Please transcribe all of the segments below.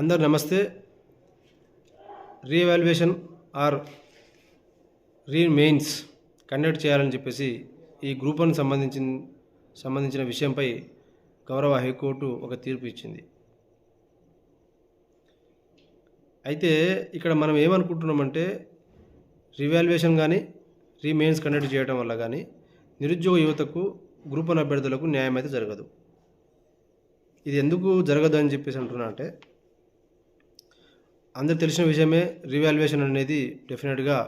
అందరు నమస్తే. Revaluation or re mains conduct చేయాలని చెప్పేసి ఈ గ్రూపును సంబంధించిన సంబంధించిన విషయంపై గౌరవ హైకోర్టు ఒక తీర్పు ఇచ్చింది. అయితే ఇక్కడ మనం ఏమనుకుంటున్నామంటే రివాల్యుయేషన్ కానీ రీమెయిన్స్ కండక్ట్ చేయడం వల్ల కానీ నిరుద్యోగ యువతకు గ్రూప్ అభ్యర్థులకు న్యాయం అయితే జరగదు. ఇది ఎందుకు జరగదు అని చెప్పేసి అంటున్నా అంటే అందరు తెలిసిన విషయమే రివాల్యుయేషన్ అనేది డెఫినెట్గా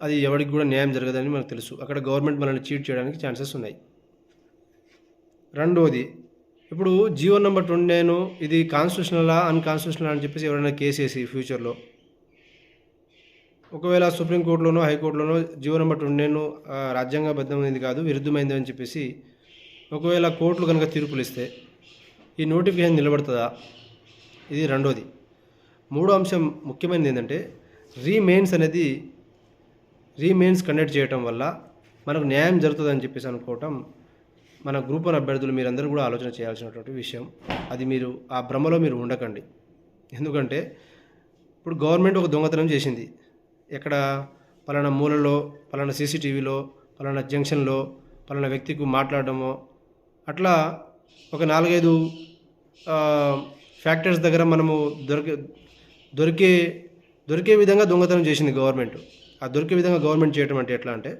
అది ఎవరికి కూడా న్యాయం జరగదని మనకు తెలుసు. అక్కడ గవర్నమెంట్ మనల్ని చీట్ చేయడానికి ఛాన్సెస్ ఉన్నాయి. రెండవది ఇప్పుడు జియో నెంబర్ ట్వంటీ నైన్ ఇది కాన్స్టిట్యూషనలా అన్కాన్స్టిట్యూషనలా అని చెప్పేసి ఎవరైనా కేసు వేసి ఫ్యూచర్లో ఒకవేళ సుప్రీంకోర్టులోనో హైకోర్టులోనో జియో నెంబర్ ట్వంటీ నైన్ రాజ్యాంగబద్ధమైనది కాదు విరుద్ధమైంది అని చెప్పేసి ఒకవేళ కోర్టులు కనుక తీర్పులు ఇస్తే ఈ నోటిఫికేషన్ నిలబడుతుందా? ఇది రెండోది. మూడో అంశం ముఖ్యమైనది ఏంటంటే రీమెయిన్స్ అనేది రీమెయిన్స్ కండక్ట్ చేయటం వల్ల మనకు న్యాయం జరుగుతుందని చెప్పేసి అనుకోవటం మన గ్రూప్ వన్ అభ్యర్థులు మీరందరూ కూడా ఆలోచన చేయాల్సినటువంటి విషయం. అది మీరు ఆ భ్రమలో మీరు ఉండకండి. ఎందుకంటే ఇప్పుడు గవర్నమెంట్ ఒక దొంగతనం చేసింది. ఎక్కడ పలానా మూలలో పలానా సీసీటీవీలో పలానా జంక్షన్లో పలానా వ్యక్తికి మాట్లాడడమో అట్లా ఒక నాలుగైదు ఫ్యాక్టరీస్ దగ్గర మనము దొరికే దొరికే దొరికే విధంగా దొంగతనం చేసింది గవర్నమెంట్. ఆ దొరికే విధంగా గవర్నమెంట్ చేయటం అంటే ఎట్లా అంటే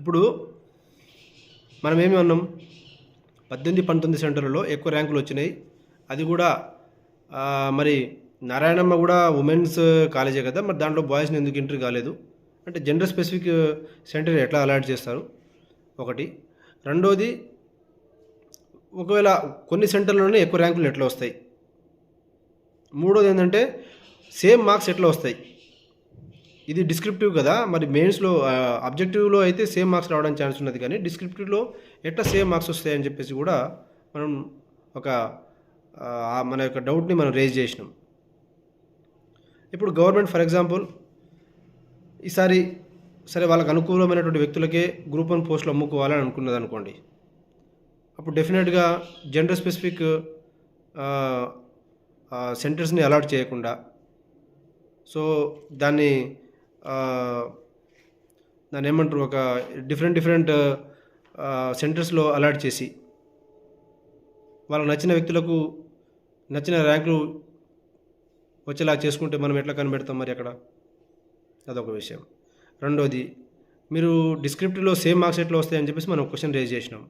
ఇప్పుడు మనం ఏమి అన్నాం? పద్దెనిమిది పంతొమ్మిది సెంటర్లలో ఎక్కువ ర్యాంకులు వచ్చినాయి. అది కూడా మరి నారాయణమ్మ కూడా ఉమెన్స్ కాలేజే కదా మరి దాంట్లో బాయ్స్ని ఎందుకు ఎంట్రీ కాలేదు? అంటే జెండర్ స్పెసిఫిక్ సెంటర్ ఎట్లా అలాట్ చేస్తారు? ఒకటి. రెండోది ఒకవేళ కొన్ని సెంటర్లోనే ఎక్కువ ర్యాంకులు ఎట్లా వస్తాయి? మూడోది ఏంటంటే సేమ్ మార్క్స్ ఎట్లా వస్తాయి? ఇది డిస్క్రిప్టివ్ కదా మరి మెయిన్స్లో అబ్జెక్టివ్లో అయితే సేమ్ మార్క్స్ రావడానికి ఛాన్స్ ఉన్నది కానీ డిస్క్రిప్టివ్లో ఎట్లా సేమ్ మార్క్స్ వస్తాయని చెప్పేసి కూడా మనం ఒక మన యొక్క డౌట్ని మనం రేజ్ చేసినాం. ఇప్పుడు గవర్నమెంట్ ఫర్ ఎగ్జాంపుల్ ఈసారి సరే వాళ్ళకి అనుకూలమైనటువంటి వ్యక్తులకే గ్రూప్ వన్ పోస్టులు అమ్ముకోవాలని అనుకున్నది అనుకోండి అప్పుడు డెఫినెట్గా జెండర్ స్పెసిఫిక్ సెంటర్స్ని అలాట్ చేయకుండా సో దాన్ని దాన్ని ఏమంటారు ఒక డిఫరెంట్ డిఫరెంట్ సెంటర్స్లో అలాట్ చేసి వాళ్ళకి నచ్చిన వ్యక్తులకు నచ్చిన ర్యాంకులు వచ్చేలా చేసుకుంటే మనం ఎట్లా కనిపెడతాం మరి అక్కడ? అదొక విషయం. రెండోది మీరు డిస్క్రిప్టివ్లో సేమ్ మార్క్స్ ఎట్లా వస్తాయని చెప్పేసి మనం క్వశ్చన్ రేజ్ చేసినాం.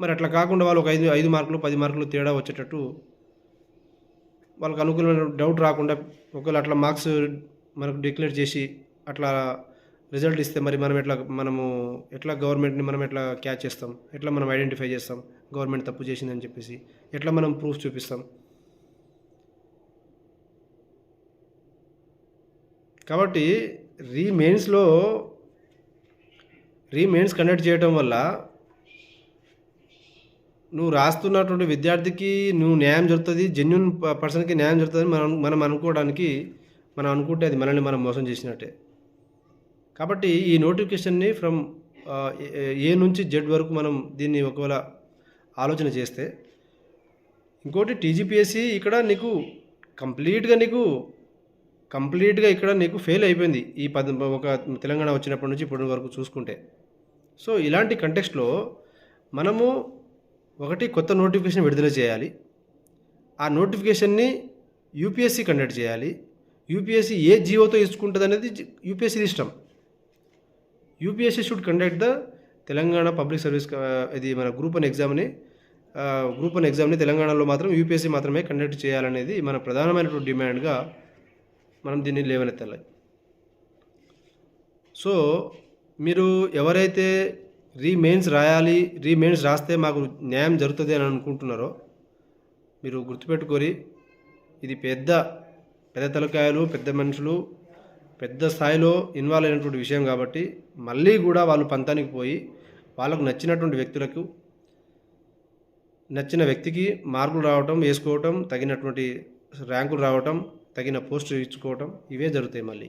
మరి అట్లా కాకుండా వాళ్ళు ఒక ఐదు ఐదు మార్కులు పది మార్కులు తేడా వచ్చేటట్టు వాళ్ళకి అనుకూలమైన డౌట్ రాకుండా ఒకవేళ అట్లా మార్క్స్ మనకు డిక్లేర్ చేసి అట్లా రిజల్ట్ ఇస్తే మరి మనం ఎట్లా మనము ఎట్లా గవర్నమెంట్ని మనం ఎట్లా క్యాచ్ చేస్తాం? ఎట్లా మనం ఐడెంటిఫై చేస్తాం? గవర్నమెంట్ తప్పు చేసిందని చెప్పేసి ఎట్లా మనం ప్రూఫ్ చూపిస్తాం? కాబట్టి రీమెయిన్స్లో రీమెయిన్స్ కండక్ట్ చేయడం వల్ల నువ్వు రాస్తున్నటువంటి విద్యార్థికి నువ్వు న్యాయం జరుగుతుంది జెన్యున్ పర్సన్కి న్యాయం జరుగుతుంది మనం మనం అనుకోవడానికి మనం అనుకుంటే అది మనల్ని మనం మోసం చేసినట్టే. కాబట్టి ఈ నోటిఫికేషన్ని ఫ్రమ్ ఏ నుంచి జెడ్ వరకు మనం దీన్ని ఒకవేళ ఆలోచన చేస్తే ఇంకోటి టీజీపీఎస్సి ఇక్కడ నీకు కంప్లీట్గా నీకు కంప్లీట్గా ఇక్కడ నీకు ఫెయిల్ అయిపోయింది ఈ పద ఒక తెలంగాణ వచ్చినప్పటి నుంచి ఇప్పటి వరకు చూసుకుంటే. సో ఇలాంటి కంటెక్స్ట్లో మనము ఒకటి కొత్త నోటిఫికేషన్ విడుదల చేయాలి. ఆ నోటిఫికేషన్ని యూపీఎస్సీ కండక్ట్ చేయాలి. యూపీఎస్సీ ఏ జియోతో ఇచ్చుకుంటుంది అనేది యూపీఎస్సీ ఇష్టం. UPSC should conduct the Telangana public service ఇది మన గ్రూప్ వన్ ఎగ్జామ్ని గ్రూప్ వన్ ఎగ్జామ్ని తెలంగాణలో మాత్రం యూపీఎస్సీ మాత్రమే కండక్ట్ చేయాలనేది మన ప్రధానమైనటువంటి డిమాండ్గా మనం దీన్ని లేవనెత్తాలి. సో మీరు ఎవరైతే రీమెయిన్స్ రాయాలి రీమెయిన్స్ రాస్తే మాకు న్యాయం జరుగుతుంది అని అనుకుంటున్నారో మీరు గుర్తుపెట్టుకొని ఇది పెద్ద పెద్ద తలకాయలు పెద్ద మనుషులు పెద్ద స్థాయిలో ఇన్వాల్వ్ అయినటువంటి విషయం కాబట్టి మళ్ళీ కూడా వాళ్ళు పంతానికి పోయి వాళ్ళకు నచ్చినటువంటి వ్యక్తులకు నచ్చిన వ్యక్తికి మార్కులు రావటం వేసుకోవటం తగినటువంటి ర్యాంకులు రావటం తగిన పోస్టు ఇచ్చుకోవటం ఇవే జరుగుతాయి మళ్ళీ.